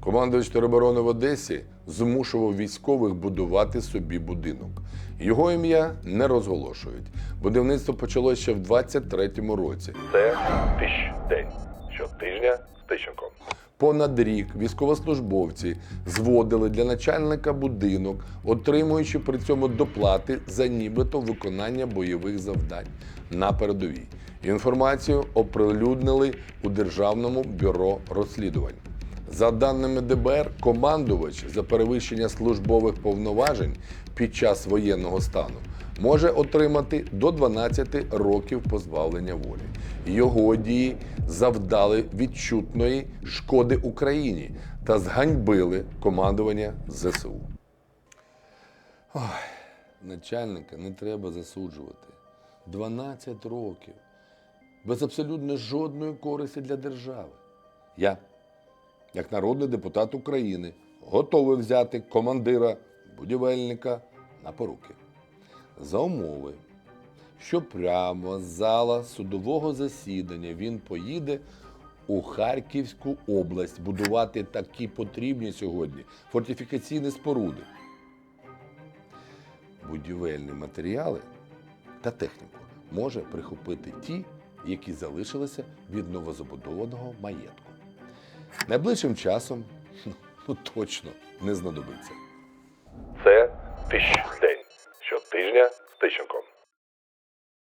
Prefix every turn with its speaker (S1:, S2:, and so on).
S1: Командувач тероборони в Одесі змушував військових будувати собі будинок. Його ім'я не розголошують. Будівництво почалося ще в 23-му році.
S2: Це тищ день. Щотижня з Тищенком.
S1: Понад рік військовослужбовці зводили для начальника будинок, отримуючи при цьому доплати за нібито виконання бойових завдань на передовій. Інформацію оприлюднили у Державному бюро розслідувань. За даними ДБР, командувач за перевищення службових повноважень під час воєнного стану може отримати до 12 років позбавлення волі. Його дії завдали відчутної шкоди Україні та зганьбили командування ЗСУ. Ой, начальника не треба засуджувати. 12 років без абсолютно жодної користі для держави. Я, як народний депутат України, готовий взяти командира будівельника на поруки за умови, що прямо з зала судового засідання він поїде у Харківську область будувати такі потрібні сьогодні фортифікаційні споруди, будівельні матеріали та техніку може прихопити ті, які залишилися від новозабудованого маєтку. Найближчим часом ну, точно не знадобиться.
S2: Це тищ день. Щотижня з Тищенком.